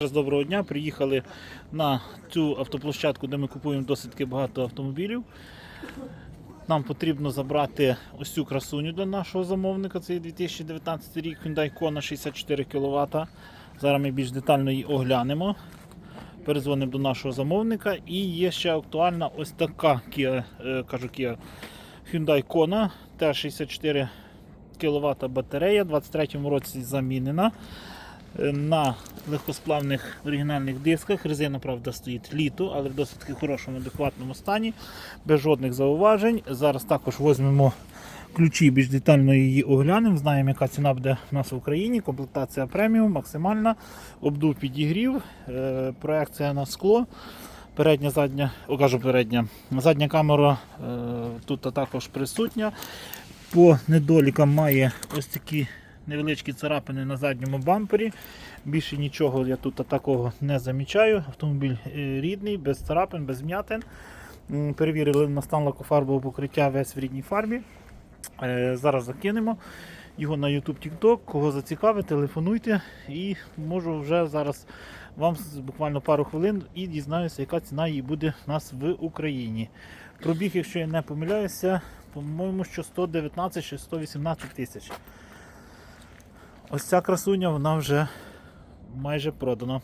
Доброго дня. Приїхали на цю автоплощадку, де ми купуємо досить багато автомобілів. Нам потрібно забрати ось цю красуню для нашого замовника. Це 2019 рік Hyundai Kona 64 кВт. Зараз ми більш детально її оглянемо. Перезвонимо до нашого замовника. І є ще актуальна ось така Kia, е, кажу Kia, Hyundai Kona, теж 64 кВт батарея, в 23 році замінена на легкосплавних оригінальних дисках. Резина, правда, стоїть літо, але в досить таки хорошому, адекватному стані, без жодних зауважень. Зараз також візьмемо ключі, більш детально її оглянемо. Знаємо, яка ціна буде в нас в Україні. Комплектація преміум, максимальна, обдув підігрів, е, проекція на скло. Передня, задня, о, передня, задня камера е, тут також присутня. По недолікам має ось такі невеличкі царапини на задньому бампері. Більше нічого я тут такого не замічаю. Автомобіль е, рідний, без царапин, без м'ятин. Перевірили на стан лакофарбового покриття весь в рідній фарбі. Е, Зараз закинемо його на YouTube TikTok. Кого зацікавить, телефонуйте і можу вже зараз вам буквально пару хвилин і дізнаюся, яка ціна її буде в нас в Україні. Пробіг, якщо я не помиляюся, по-моєму, що 119 чи 118 тисяч. Ось ця красуня вона вже майже продана.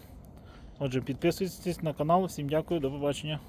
Отже, підписуйтесь на канал. Всім дякую, до побачення.